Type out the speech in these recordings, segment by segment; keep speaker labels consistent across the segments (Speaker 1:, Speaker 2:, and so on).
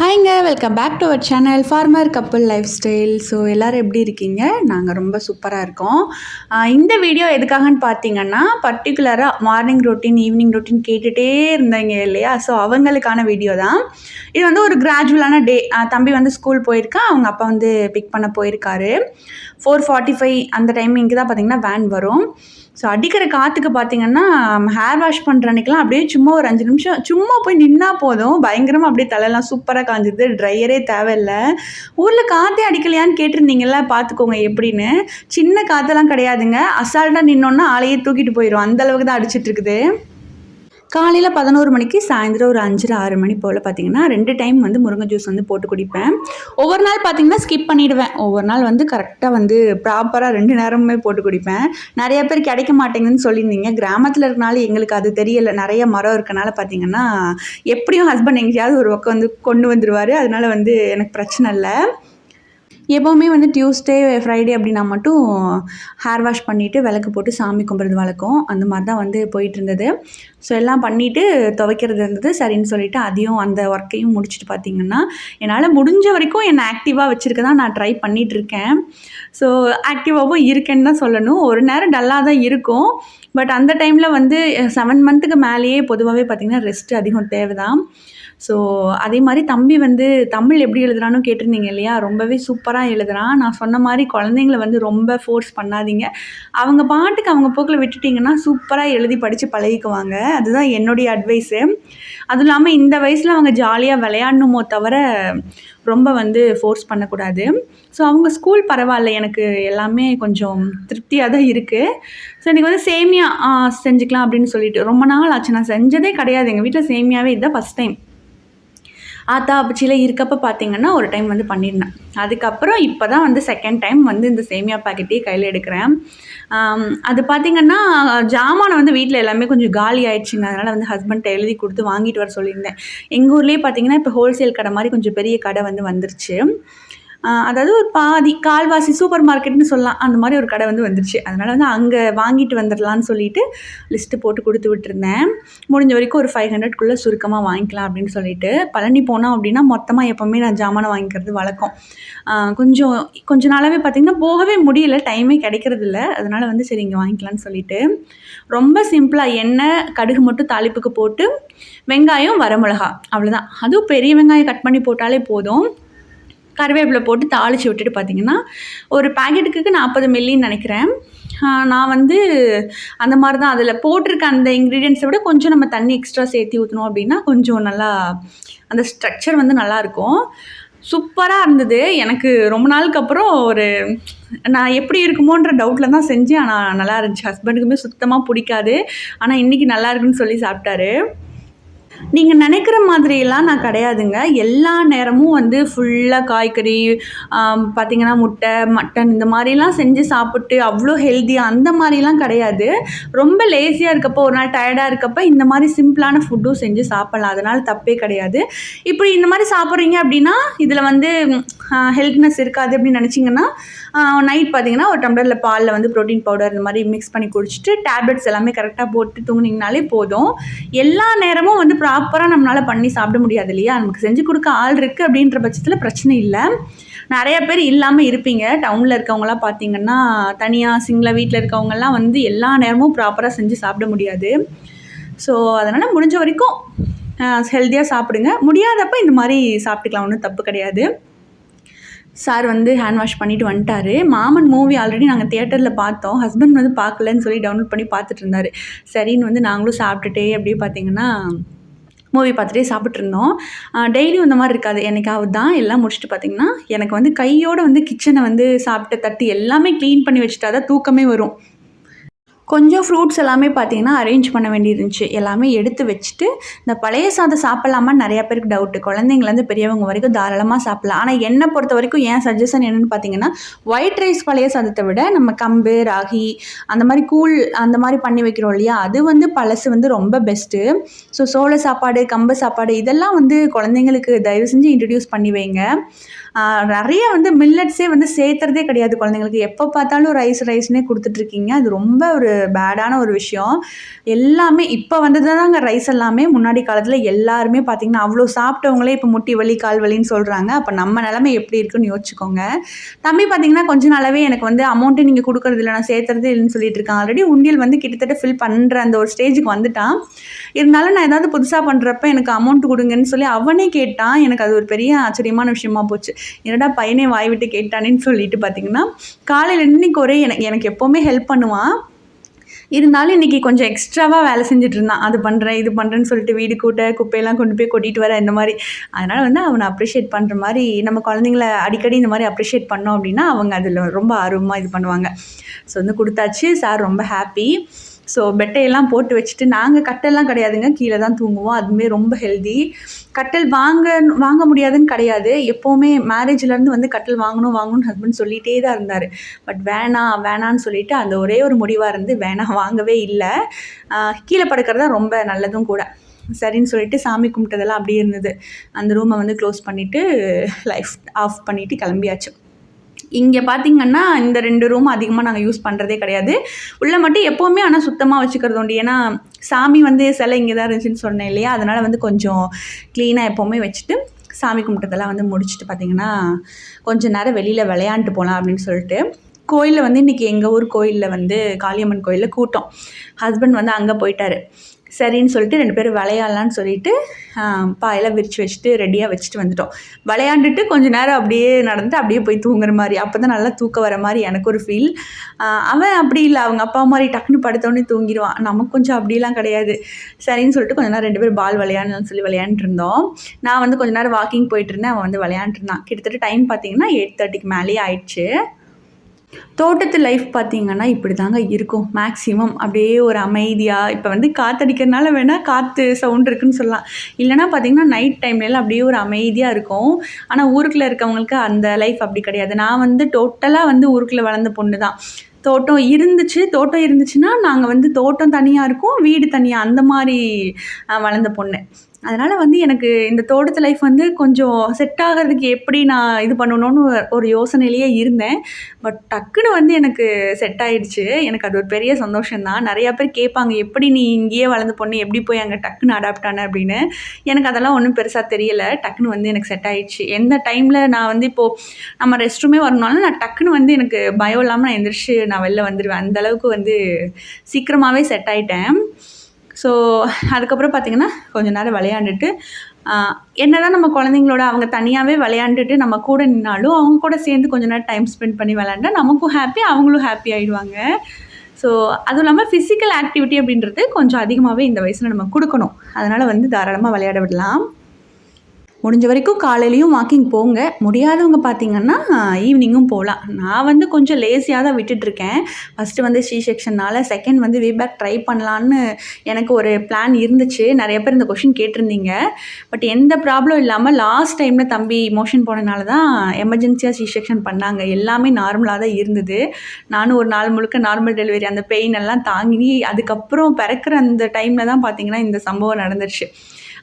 Speaker 1: ஹாய்ங்க welcome back to our channel farmer couple lifestyle so எல்லோரும் எப்படி இருக்கீங்க? நாங்கள் ரொம்ப சூப்பராக இருக்கோம். இந்த வீடியோ எதுக்காகன்னு பார்த்தீங்கன்னா பர்டிகுலராக மார்னிங் ரொட்டீன் ஈவினிங் ரொட்டீன் கேட்டுகிட்டே இருந்தாங்க இல்லையா? ஸோ அவங்களுக்கான வீடியோ தான். இது வந்து ஒரு கிராஜுவலான டே தம்பி வந்து ஸ்கூல் போயிருக்கா அவங்க அப்பா வந்து பிக் பண்ண போயிருக்காரு. ஃபோர் ஃபார்ட்டி ஃபைவ் அந்த டைமிங்க்கு தான் பார்த்தீங்கன்னா வேன் வரும். ஸோ அடிக்கிற காற்றுக்கு பார்த்தீங்கன்னா ஹேர் வாஷ் பண்ணுற அன்றைக்கெலாம் அப்படியே சும்மா ஒரு அஞ்சு நிமிஷம் சும்மா போய் நின்னா போதும். பயங்கரமாக அப்படியே தலையெல்லாம் சூப்பராக காஞ்சிது ட்ரையரே தேவையில்லை. ஊரில் காற்றே அடிக்கலையான்னு கேட்டிருந்தீங்கல்ல பார்த்துக்கோங்க எப்படின்னு. சின்ன காற்றெல்லாம் கிடையாதுங்க. அசால்ட்டாக நின்னோன்னா ஆளையே தூக்கிட்டு போயிடும் அந்தளவுக்கு தான் அடிச்சிட்டு இருக்குது. காலையில் பதினோரு மணிக்கு சாயந்தரம் ஒரு அஞ்சரை ஆறு மணி போல் பார்த்தீங்கன்னா ரெண்டு டைம் வந்து முருங்கை ஜூஸ் வந்து போட்டு குடிப்பேன். ஒவ்வொரு நாள் பார்த்தீங்கன்னா ஸ்கிப் பண்ணிவிடுவேன் ஒவ்வொரு நாள் வந்து கரெக்டாக வந்து ப்ராப்பராக ரெண்டு நேரமுமே போட்டு குடிப்பேன். நிறைய பேர் கிடைக்க மாட்டேங்குதுன்னு சொல்லியிருந்தீங்க. கிராமத்தில் இருக்கனால எங்களுக்கு அது தெரியல. நிறைய மரம் இருக்கனால பார்த்தீங்கன்னா எப்படியும் ஹஸ்பண்ட் எங்கேயாவது ஒரு பக்கம் வந்து கொண்டு வந்துடுவார் அதனால வந்து எனக்கு பிரச்சனை இல்லை. எப்போவுமே வந்து டியூஸ்டே ஃப்ரைடே அப்படின்னா மட்டும் ஹேர் வாஷ் பண்ணிவிட்டு விளக்கு போட்டு சாமி கும்பிட்றது வழக்கம். அந்த மாதிரி தான் வந்து போயிட்டு இருந்தது. ஸோ எல்லாம் பண்ணிவிட்டு துவைக்கிறது இருந்தது. சரின்னு சொல்லிட்டு அதையும் அந்த ஒர்க்கையும் முடிச்சுட்டு பார்த்தீங்கன்னா என்னால் முடிஞ்ச வரைக்கும் என்னை ஆக்டிவாக வச்சுருக்க தான் நான் ட்ரை பண்ணிகிட்ருக்கேன் ஸோ ஆக்டிவாகவும் இருக்கேன்னு தான் சொல்லணும். ஒரு நேரம் டல்லாக தான் இருக்கும். பட் அந்த டைமில் வந்து செவன் மந்த்துக்கு மேலேயே பொதுவாகவே பார்த்திங்கன்னா ரெஸ்ட் அதிகம் தேவை தான் ஸோ அதே மாதிரி தம்பி வந்து தமிழ் எப்படி எழுதுறான்னு கேட்டிருந்தீங்க இல்லையா? ரொம்பவே சூப்பராக எழுதுறான். நான் சொன்ன மாதிரி குழந்தைங்கள வந்து ரொம்ப ஃபோர்ஸ் பண்ணாதீங்க. அவங்க பாட்டுக்கு அவங்க போக்கில் விட்டுட்டிங்கன்னா சூப்பராக எழுதி படித்து பழகிக்குவாங்க. அதுதான் என்னுடைய அட்வைஸு அதுவும் இல்லாமல் இந்த வயசில் அவங்க ஜாலியாக விளையாடணுமோ தவிர ரொம்ப வந்து ஃபோர்ஸ் பண்ணக்கூடாது. ஸோ அவங்க ஸ்கூல் பரவாயில்ல. எனக்கு எல்லாமே கொஞ்சம் திருப்தியாக தான் இருக்குது ஸோ இன்றைக்கி வந்து சேமியா செஞ்சுக்கலாம் அப்படின்னு சொல்லிட்டு ரொம்ப நாள் ஆச்சு. நான் செஞ்சதே கிடையாது. எங்கள் வீட்டில் சேமியாவே இதுதான் ஃபஸ்ட் டைம் ஆத்தா அப்பச்சியில் இருக்கப்போ பார்த்தீங்கன்னா ஒரு டைம் வந்து பண்ணியிருந்தேன் அதுக்கப்புறம் இப்போ தான் வந்து செகண்ட் டைம் வந்து இந்த சேமியா பாக்கெட்டையே கையில் எடுக்கிறேன். அது பார்த்தீங்கன்னா ஜாமானை வந்து வீட்டில் எல்லாமே கொஞ்சம் காலி ஆயிடுச்சுங்க. அதனால் வந்து ஹஸ்பண்ட்டை எழுதி கொடுத்து வாங்கிட்டு வர சொல்லியிருந்தேன். எங்கள் ஊர்லேயே பார்த்தீங்கன்னா இப்போ ஹோல்சேல் கடை மாதிரி கொஞ்சம் பெரிய கடை வந்து வந்துருச்சு. அதாவது ஒரு பாதி கால்வாசி சூப்பர் மார்க்கெட்னு சொல்லலாம். அந்த மாதிரி ஒரு கடை வந்து வந்துருச்சு. அதனால் வந்து அங்கே வாங்கிட்டு வந்துடலான்னு சொல்லிட்டு லிஸ்ட்டு போட்டு கொடுத்து விட்டுருந்தேன். முடிஞ்ச வரைக்கும் ஒரு ஃபைவ் ஹண்ட்ரட்குள்ளே சுருக்கமாக வாங்கிக்கலாம் அப்படின்னு சொல்லிட்டு பழனி போனோம் அப்படின்னா மொத்தமாக எப்போவுமே நான் ஜாமானை வாங்கிக்கிறது வழக்கம். கொஞ்சம் கொஞ்ச நாளாகவே பார்த்திங்கன்னா போகவே முடியல. டைமே கிடைக்கிறது இல்லை அதனால் வந்து சரி இங்கே வாங்கிக்கலாம்னு சொல்லிட்டு ரொம்ப சிம்பிளாக எண்ணெய் கடுகு மட்டும் தாளிப்புக்கு போட்டு வெங்காயம் வரமிளகா அவ்வளோதான் அதுவும் பெரிய வெங்காயம் கட் பண்ணி போட்டாலே போதும். கருவேப்பிலை போட்டு தாளித்து விட்டுட்டு பார்த்தீங்கன்னா ஒரு பாக்கெட்டுக்கு நாற்பது மில்லின்னு நினைக்கிறேன். நான் வந்து அந்த மாதிரி தான் அதில் போட்டிருக்க அந்த இன்க்ரீடியன்ஸை விட கொஞ்சம் நம்ம தண்ணி எக்ஸ்ட்ரா சேர்த்து ஊற்றணும் அப்படின்னா கொஞ்சம் நல்லா அந்த ஸ்ட்ரக்சர் வந்து நல்லாயிருக்கும் சூப்பராக இருந்தது. எனக்கு ரொம்ப நாளுக்கு அப்புறம் ஒரு நான் எப்படி இருக்குமோன்ற டவுட்டில் தான் செஞ்சேன். ஆனால் நல்லா இருந்துச்சு. ஹஸ்பண்டுக்குமே சுத்தமாக பிடிக்காது. ஆனால் இன்றைக்கி நல்லா இருக்குன்னு சொல்லி சாப்பிட்டாரு. நீங்கள் நினைக்கிற மாதிரியெல்லாம் நான் கிடையாதுங்க. எல்லா நேரமும் வந்து ஃபுல்லாக காய்கறி பார்த்தீங்கன்னா முட்டை மட்டன் இந்த மாதிரிலாம் செஞ்சு சாப்பிட்டு அவ்வளோ ஹெல்த்தியாக அந்த மாதிரிலாம் கிடையாது. ரொம்ப லேசியாக இருக்கப்போ ஒரு நாள் டயர்டாக இருக்கப்போ இந்த மாதிரி சிம்பிளான ஃபுட்டும் செஞ்சு சாப்பிட்லாம். அதனால் தப்பே கிடையாது. இப்படி இந்த மாதிரி சாப்பிட்றீங்க அப்படின்னா இதில் வந்து ஹெல்த்னஸ் இருக்காது அப்படின்னு நினச்சிங்கன்னா நைட் பார்த்தீங்கன்னா ஒரு டம்ளரில் பாலில் வந்து ப்ரோட்டீன் பவுடர் இந்த மாதிரி மிக்ஸ் பண்ணி குடிச்சிட்டு டேப்லெட்ஸ் எல்லாமே கரெக்டாக போட்டு தூங்குனீங்கனாலே போதும். எல்லா நேரமும் வந்து ப்ராப்பராக நம்மளால் பண்ணி சாப்பிட முடியாது இல்லையா? நமக்கு செஞ்சு கொடுக்க ஆள் இருக்குது அப்படின்ற பட்சத்தில் பிரச்சனை இல்லை. நிறைய பேர் இல்லாமல் இருப்பீங்க. டவுனில் இருக்கவங்களாம் பார்த்தீங்கன்னா தனியாக சிங்கிளாக வீட்டில் இருக்கவங்கலாம் வந்து எல்லா நேரமும் ப்ராப்பராக செஞ்சு சாப்பிட முடியாது. ஸோ அதனால் முடிஞ்ச வரைக்கும் ஹெல்த்தியாக சாப்பிடுங்க. முடியாதப்ப இந்த மாதிரி சாப்பிட்டுக்கலாம். ஒன்றும் தப்பு கிடையாது. சார் வந்து ஹேண்ட் வாஷ் பண்ணிட்டு வந்துட்டாரு. மாமன் மூவி ஆல்ரெடி நாங்கள் தியேட்டரில் பார்த்தோம். ஹஸ்பண்ட் வந்து பார்க்கலன்னு சொல்லி டவுன்லோட் பண்ணி பார்த்துட்டு இருந்தாரு. சரின்னு வந்து நாங்களும் சாப்பிட்டுட்டே அப்படியே பார்த்தீங்கன்னா மூவி பார்த்துட்டே சாப்பிட்ருந்தோம் டெய்லியும் இந்த மாதிரி இருக்காது. என்னைக்காவது தான் எல்லாம் முடிச்சுட்டு பார்த்தீங்கன்னா எனக்கு வந்து கையோடு வந்து கிச்சனை வந்து சாப்பிட்ட தட்டு எல்லாமே க்ளீன் பண்ணி வச்சுட்டா தான் தூக்கமே வரும். கொஞ்சம் ஃப்ரூட்ஸ் எல்லாமே பார்த்தீங்கன்னா அரேஞ்ச் பண்ண வேண்டியிருந்துச்சு. எல்லாமே எடுத்து வச்சுட்டு இந்த பழைய சாதம் சாப்பிட்லாமான்னு நிறையா பேருக்கு டவுட்டு குழந்தைங்கலேருந்து பெரியவங்க வரைக்கும் தாராளமாக சாப்பிட்லாம். ஆனால் என்னை பொறுத்த வரைக்கும் ஏன் சஜஷன் என்னென்னு பார்த்தீங்கன்னா ஒயிட் ரைஸ் பழைய சாதத்தை விட நம்ம கம்பு ராகி அந்த மாதிரி கூழ் அந்த மாதிரி பண்ணி வைக்கிறோம் இல்லையா? அது வந்து பழசு வந்து ரொம்ப பெஸ்ட்டு ஸோ சோள சாப்பாடு கம்பு சாப்பாடு இதெல்லாம் வந்து குழந்தைங்களுக்கு தயவு செஞ்சு இன்ட்ரடியூஸ் பண்ணி வைங்க. நிறைய வந்து மில்லட்ஸே வந்து சேர்த்துறதே கிடையாது குழந்தைங்களுக்கு. எப்போ பார்த்தாலும் ரைஸ் ரைஸ்னே கொடுத்துட்ருக்கீங்க அது ரொம்ப ஒரு பேடான ஒரு விஷயம். எல்லாமே இப்போ வந்ததுதாங்க ரைஸ் எல்லாமே முன்னாடி காலத்தில் எல்லாருமே பார்த்திங்கன்னா அவ்வளோ சாப்பிட்டவங்களே இப்போ முட்டி வலி கால் வலின்னு சொல்கிறாங்க அப்போ நம்ம நிலமை எப்படி இருக்குன்னு யோசிச்சுக்கோங்க. தம்பி பார்த்திங்கன்னா கொஞ்ச நாளாவே எனக்கு வந்து அமௌண்ட்டு நீங்கள் கொடுக்குறது இல்லை நான் சேர்த்துறது இல்லைன்னு சொல்லிட்டு இருக்கான் ஆல்ரெடி உண்டியல் வந்து கிட்டத்தட்ட ஃபில் பண்ணுற அந்த ஒரு ஸ்டேஜுக்கு வந்துட்டான். இருந்தாலும் நான் ஏதாவது புதுசாக பண்ணுறப்ப எனக்கு அமௌண்ட் கொடுங்கன்னு சொல்லி அவனே கேட்டான். எனக்கு அது ஒரு பெரிய ஆச்சரியமான விஷயமா போச்சு. என்னடா பையனே வாய் விட்டு கேட்டானேன்னு சொல்லிட்டு பார்த்தீங்கன்னா காலையில் இன்னைக்கு ஒரே எனக்கு எனக்கு எப்போவுமே ஹெல்ப் பண்ணுவான். இருந்தாலும் இன்றைக்கி கொஞ்சம் எக்ஸ்ட்ராவாக வேலை செஞ்சுட்டு இருந்தான் அது பண்ணுறேன் இது பண்ணுறேன்னு சொல்லிட்டு வீடு கூட்ட குப்பையெல்லாம் கொண்டு போய் கொட்டிட்டு வர இந்த மாதிரி. அதனால் வந்து அவனை அப்ரிஷியேட் பண்ணுற மாதிரி நம்ம குழந்தைங்கள அடிக்கடி இந்த மாதிரி அப்ரிஷியேட் பண்ணோம் அப்படின்னா அவங்க அதில் ரொம்ப ஆர்வமாக இது பண்ணுவாங்க. ஸோ வந்து கொடுத்தாச்சு. சார் ரொம்ப ஹாப்பி ஸோ பெட்டையெல்லாம் போட்டு வச்சுட்டு நாங்கள் கட்டெல்லாம் கிடையாதுங்க. கீழே தான் தூங்குவோம். அதுவுமே ரொம்ப ஹெல்தி கட்டல் வாங்க வாங்க முடியாதுன்னு கிடையாது. எப்போவுமே மேரேஜ்லேருந்து வந்து கட்டல் வாங்கணும் வாங்கணும்னு ஹஸ்பண்ட் சொல்லிகிட்டே தான் இருந்தார். பட் வேணாம் வேணான்னு சொல்லிவிட்டு அந்த ஒரே ஒரு முடிவாக இருந்து வேணாம் வாங்கவே இல்லை. கீழே படுக்கிறது தான் ரொம்ப நல்லதும் கூட. சரின்னு சொல்லிட்டு சாமி கும்பிட்டதெல்லாம் அப்படியே இருந்தது. அந்த ரூமை வந்து க்ளோஸ் பண்ணிவிட்டு லைஃப் ஆஃப் பண்ணிவிட்டு கிளம்பியாச்சு. இங்கே பார்த்திங்கன்னா இந்த ரெண்டு ரூம் அதிகமாக நாங்கள் யூஸ் பண்ணுறதே கிடையாது. உள்ளே மட்டும் எப்போவுமே ஆனால் சுத்தமாக வச்சுக்கிறது உண்டு. ஏன்னா சாமி வந்து சிலை இங்கே தான் இருந்துச்சுன்னு சொன்னேன் இல்லையா? அதனால் வந்து கொஞ்சம் க்ளீனாக எப்போவுமே வச்சுட்டு சாமி கும்பிட்டதெல்லாம் வந்து முடிச்சுட்டு பார்த்திங்கன்னா கொஞ்சம் நேரம் வெளியில் விளையாண்டுட்டு போகலாம் அப்படின்னு சொல்லிட்டு கோயிலில் வந்து இன்றைக்கி எங்கள் ஊர் கோயிலில் வந்து காளியம்மன் கோயிலில் கூட்டம். ஹஸ்பண்ட் வந்து அங்கே போயிட்டார். சரின்னு சொல்லிட்டு ரெண்டு பேரும் விளையாடலான்னு சொல்லிட்டு பாயெல்லாம் விரித்து வச்சுட்டு ரெடியாக வச்சுட்டு வந்துட்டோம். விளையாண்டுட்டு கொஞ்சம் நேரம் அப்படியே நடந்து அப்படியே போய் தூங்குற மாதிரி அப்போ தான் நல்லா தூக்கம் வர மாதிரி எனக்கு ஒரு ஃபீல் அவன் அப்படி இல்லை அவங்க அப்பா மாதிரி டக்குன்னு படுத்தோடனே தூங்கிடுவான். நமக்கு கொஞ்சம் அப்படிலாம் கிடையாது. சரின்னு சொல்லிட்டு கொஞ்ச நேரம் ரெண்டு பேரும் பால் விளையாடணும்னு சொல்லி விளையாண்டுருந்தோம் நான் வந்து கொஞ்ச நேரம் வாக்கிங் போயிட்டு இருந்தேன் அவன் வந்து விளையாண்டுருந்தான் கிட்டத்தட்ட டைம் பார்த்தீங்கன்னா எயிட் தேர்ட்டிக்கு மேலேயே ஆயிடுச்சு. தோட்டத்து லைஃப் பார்த்திங்கன்னா இப்படி தாங்க இருக்கும். மேக்ஸிமம் அப்படியே ஒரு அமைதியாக இப்போ வந்து காற்றடிக்கிறதுனால வேணால் காற்று சவுண்ட் இருக்குன்னு சொல்லலாம். இல்லைனா பார்த்திங்கன்னா நைட் டைம்லலாம் அப்படியே ஒரு அமைதியாக இருக்கும். ஆனால் ஊருக்குள்ளே இருக்கவங்களுக்கு அந்த லைஃப் அப்படி கிடையாது. நான் வந்து டோட்டலாக வந்து ஊருக்குள்ளே வளர்ந்த பொண்ணு தான். தோட்டம் இருந்துச்சு தோட்டம் இருந்துச்சுன்னா நாங்கள் வந்து தோட்டம் தனியாக இருக்கும் வீடு தனியாக அந்த மாதிரி வளர்ந்த பொண்ணு. அதனால் வந்து எனக்கு இந்த தோட்டத்து லைஃப் வந்து கொஞ்சம் செட் ஆகிறதுக்கு எப்படி நான் இது பண்ணணும்னு ஒரு யோசனையிலேயே இருந்தேன். பட் டக்குன்னு வந்து எனக்கு செட் ஆகிடுச்சு எனக்கு அது ஒரு பெரிய சந்தோஷம் தான் நிறையா பேர் கேட்பாங்க எப்படி நீ இங்கேயே வளர்ந்து பொண்ணு? எப்படி போய் அங்கே டக்குன்னு அடாப்ட் ஆன? அப்படின்னு. எனக்கு அதெல்லாம் ஒன்றும் பெருசாக தெரியலை. டக்குன்னு வந்து எனக்கு செட் ஆகிடுச்சு எந்த டைமில் நான் வந்து இப்போது நம்ம ரெஸ்ட் ரூமே வரணுனாலும் நான் டக்குன்னு வந்து எனக்கு பயம் இல்லாமல் நான் எந்திரிச்சு நான் வெளில வந்துடுவேன் அந்தளவுக்கு வந்து சீக்கிரமாகவே செட் ஆகிட்டேன் ஸோ அதுக்கப்புறம் பார்த்திங்கன்னா கொஞ்ச நேரம் விளையாண்டுட்டு என்னதான் நம்ம குழந்தைங்களோட அவங்க தனியாகவே விளையாண்டுட்டு நம்ம கூட நின்னாலும் அவங்க கூட சேர்ந்து கொஞ்ச நேரம் டைம் ஸ்பெண்ட் பண்ணி விளையாண்டா நமக்கும் ஹாப்பி அவங்களும் ஹாப்பி ஆகிடுவாங்க ஸோ அதுவும் இல்லாமல் ஃபிசிக்கல் ஆக்டிவிட்டி அப்படின்றது கொஞ்சம் அதிகமாகவே இந்த வயசில் நம்ம கொடுக்கணும். அதனால் வந்து தாராளமாக விளையாட விடலாம். முடிஞ்ச வரைக்கும் காலையிலையும் வாக்கிங் போங்க. முடியாதவங்க பார்த்தீங்கன்னா ஈவினிங்கும் போகலாம் நான் வந்து கொஞ்சம் லேசியாக தான் விட்டுட்ருக்கேன் ஃபஸ்ட்டு வந்து சி செக்ஷனால் செகண்ட் வந்து வீபேக் ட்ரை பண்ணலான்னு எனக்கு ஒரு பிளான் இருந்துச்சு. நிறைய பேர் இந்த கொஷின் கேட்டிருந்தீங்க. பட் எந்த ப்ராப்ளம் இல்லாமல் லாஸ்ட் டைமில் தம்பி மோஷன் போனதுனால தான் எமர்ஜென்சியாக சி செக்ஷன் பண்ணாங்க. எல்லாமே நார்மலாக தான் இருந்தது. நானும் ஒரு நாள் முழுக்க நார்மல் டெலிவரி அந்த பெயின் எல்லாம் தாங்கி அதுக்கப்புறம் பிறக்கிற அந்த டைமில் தான் பார்த்தீங்கன்னா இந்த சம்பவம் நடந்துருச்சு.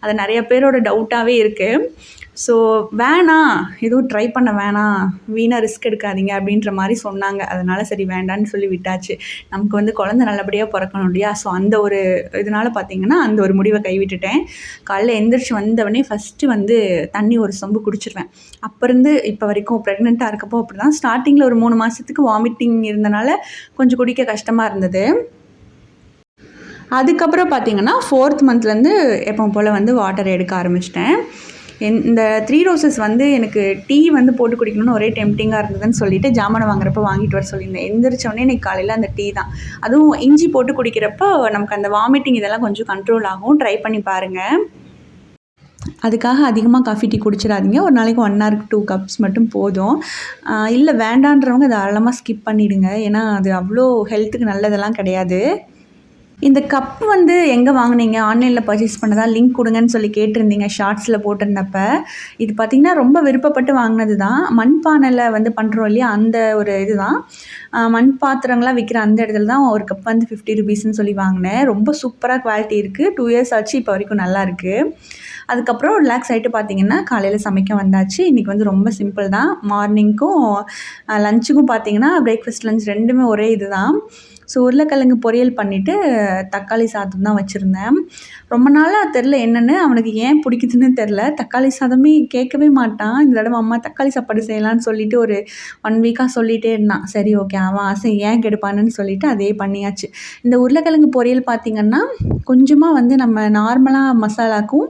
Speaker 1: அது நிறைய பேரோட டவுட்டாகவே இருக்குது ஸோ வேணாம் எதுவும் ட்ரை பண்ண வேணாம் வீணாக ரிஸ்க் எடுக்காதீங்க அப்படின்ற மாதிரி சொன்னாங்க. அதனால் சரி வேண்டான்னு சொல்லி விட்டாச்சு. நமக்கு வந்து குழந்த நல்லபடியாக பிறக்கணும் இல்லையா? ஸோ அந்த ஒரு இதனால் பார்த்தீங்கன்னா அந்த ஒரு முடிவை கைவிட்டுட்டேன். காலைல எந்திரிச்சு வந்தவொடனே ஃபஸ்ட்டு வந்து தண்ணி ஒரு சொம்பு குடிச்சிருவேன். அப்போ இருந்து இப்போ வரைக்கும் ப்ரெக்னெண்ட்டாக இருக்கப்போ அப்படி தான் ஸ்டார்டிங்கில் ஒரு மூணு மாதத்துக்கு வாமிட்டிங் இருந்தனால கொஞ்சம் குடிக்க கஷ்டமாக இருந்தது. அதுக்கப்புறம் பார்த்திங்கன்னா ஃபோர்த் மந்த்லேருந்து எப்போ போல் வந்து வாட்டர் எடுக்க ஆரம்பிச்சிட்டேன். இந்த த்ரீ ரோசஸ் வந்து எனக்கு டீ வந்து போட்டு குடிக்கணும்னு ஒரே டெம்டிங்காக இருந்ததுன்னு சொல்லிட்டு ஜாமனை வாங்குறப்ப வாங்கிட்டு வர சொல்லியிருந்தேன். எந்திரிச்சோடனே இன்றைக்கி காலையில் அந்த டீ தான். அதுவும் இஞ்சி போட்டு குடிக்கிறப்போ நமக்கு அந்த வாமிட்டிங் இதெல்லாம் கொஞ்சம் கண்ட்ரோல் ஆகும். ட்ரை பண்ணி பாருங்கள் அதுக்காக அதிகமாக காஃபி டீ குடிச்சிடாதீங்க. ஒரு நாளைக்கு ஒன் ஹவருக்கு டூ கப்ஸ் மட்டும் போதும். இல்லை வேண்டான்றவங்க தாராளமாக ஸ்கிப் பண்ணிவிடுங்க ஏன்னா அது அவ்வளோ ஹெல்த்துக்கு நல்லதெல்லாம் கிடையாது. இந்த கப் வந்து எங்கே வாங்கினீங்க? ஆன்லைனில் பர்ச்சேஸ் பண்ணதா? லிங்க் கொடுங்கன்னு சொல்லி கேட்டிருந்தீங்க ஷார்ட்ஸில் போட்டிருந்தப்ப. இது பார்த்திங்கன்னா ரொம்ப விருப்பப்பட்டு வாங்கினது தான் மண்பானையில் வந்து பண்ணுறோம் இல்லையா? அந்த ஒரு இது தான் மண் பாத்திரங்களாம் விற்கிற அந்த இடத்துல தான் ஒரு கப் வந்து ஃபிஃப்டி ருபீஸ்ன்னு சொல்லி வாங்கினேன். ரொம்ப சூப்பராக குவாலிட்டி இருக்குது டூ இயர்ஸ் ஆச்சு இப்போ வரைக்கும் நல்லா இருக்குது அதுக்கப்புறம் ரிலாக்ஸ் ஆகிட்டு பார்த்தீங்கன்னா காலையில் சமைக்க வந்தாச்சு. இன்றைக்கி வந்து ரொம்ப சிம்பிள் தான். மார்னிங்க்கும் லஞ்சுக்கும் பார்த்தீங்கன்னா பிரேக்ஃபாஸ்ட் லஞ்ச் ரெண்டுமே ஒரே இது தான் ஸோ உருளைக்கிழங்கு பொரியல் பண்ணிவிட்டு தக்காளி சாதம் தான் வச்சுருந்தேன். ரொம்ப நாளாக தெரில என்னென்னு அவனுக்கு ஏன் பிடிக்குதுன்னு தெரில. தக்காளி சாதமே கேட்கவே மாட்டான். இந்த தடவை அம்மா தக்காளி சாப்பாடு செய்யலான்னு சொல்லிட்டு ஒரு ஒன் வீக்காக சொல்லிகிட்டே இருந்தான். சரி ஓகே அவன் ஆசை ஏன் கெடுப்பானுன்னு சொல்லிவிட்டு அதே பண்ணியாச்சு. இந்த உருளைக்கிழங்கு பொரியல் பார்த்திங்கன்னா கொஞ்சமாக வந்து நம்ம நார்மலாக மசாலாக்கும்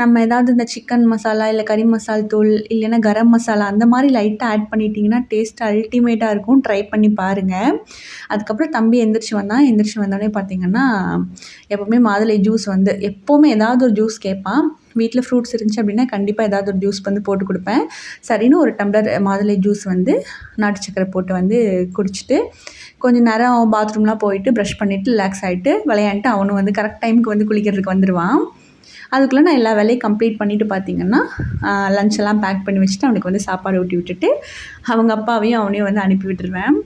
Speaker 1: நம்ம ஏதாவது இந்த சிக்கன் மசாலா இல்லை கறி மசால் தூள் இல்லைன்னா கரம் மசாலா அந்த மாதிரி லைட்டாக ஆட் பண்ணிட்டிங்கன்னா டேஸ்ட் அல்டிமேட்டாக இருக்கும். ட்ரை பண்ணி பாருங்கள் அதுக்கப்புறம் தம்பி எந்திரிச்சு வந்தான் எந்திரிச்சு வந்தோடனே பார்த்திங்கன்னா எப்போவுமே மாதுளை ஜூஸ் வந்து எப்போவுமே ஏதாவது ஒரு ஜூஸ் கேட்பான். வீட்டில் ஃப்ரூட்ஸ் இருந்துச்சு அப்படின்னா கண்டிப்பாக ஏதாவது ஒரு ஜூஸ் வந்து போட்டு கொடுப்பேன். சரின்னு ஒரு டம்ளர் மாதுளை ஜூஸ் வந்து நாட்டு சக்கரை போட்டு வந்து குடிச்சிட்டு கொஞ்சம் நேரம் பாத்ரூம்லாம் போயிட்டு ப்ரஷ் பண்ணிவிட்டு ரிலாக்ஸ் ஆகிட்டு விளையாண்டுட்டு அவனும் வந்து கரெக்ட் டைமுக்கு வந்து குளிக்கிறதுக்கு வந்துடுவான் அதுக்குள்ளே நான் எல்லா வேலையும் கம்ப்ளீட் பண்ணிவிட்டு பார்த்திங்கன்னா லஞ்செல்லாம் பேக் பண்ணி வச்சுட்டு அவனுக்கு வந்து சாப்பாடு ஊட்டி விட்டுட்டு அவங்க அப்பாவையும் அவனையும் வந்து அனுப்பி விட்டுருவேன்.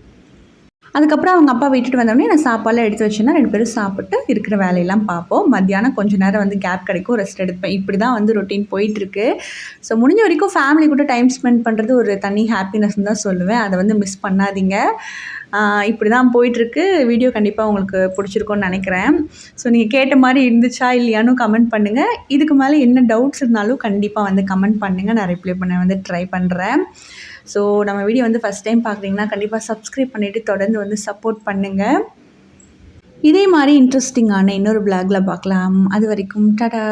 Speaker 1: அதுக்கப்புறம் அவங்க அப்பா விட்டுட்டு வந்தோடனே நான் சாப்பாடெலாம் எடுத்து வச்சேன்னா ரெண்டு பேரும் சாப்பிட்டு இருக்கிற வேலையெல்லாம் பார்ப்போம். மத்தியானம் கொஞ்சம் நேரம் வந்து கேப் கிடைக்கும் ரெஸ்ட் எடுப்பேன். இப்படி தான் வந்து ரொட்டீன் போயிட்டுருக்கு. ஸோ முடிஞ்ச வரைக்கும் ஃபேமிலி கூட டைம் ஸ்பெண்ட் பண்ணுறது ஒரு தனி ஹாப்பினஸ்ன்னு தான் சொல்லுவேன். அதை வந்து மிஸ் பண்ணாதீங்க. இப்படி தான் போயிட்டுருக்கு. வீடியோ கண்டிப்பாக உங்களுக்கு பிடிச்சிருக்கோன்னு நினைக்கிறேன். ஸோ நீங்கள் கேட்ட மாதிரி இருந்துச்சா இல்லையானு கமெண்ட் பண்ணுங்கள் இதுக்கு மேலே என்ன டவுட்ஸ் இருந்தாலும் கண்டிப்பாக வந்து கமெண்ட் பண்ணுங்கள் நான் ரிப்ளை பண்ண வந்து ட்ரை பண்ணுறேன் ஸோ நம்ம வீடியோ வந்து ஃபஸ்ட் டைம் பார்க்குறீங்கன்னா கண்டிப்பாக சப்ஸ்கிரைப் பண்ணிவிட்டு தொடர்ந்து வந்து சப்போர்ட் பண்ணுங்கள் இதே மாதிரி இன்ட்ரெஸ்டிங்கான இன்னொரு பிளாகில் பார்க்கலாம். அது வரைக்கும் டாடா!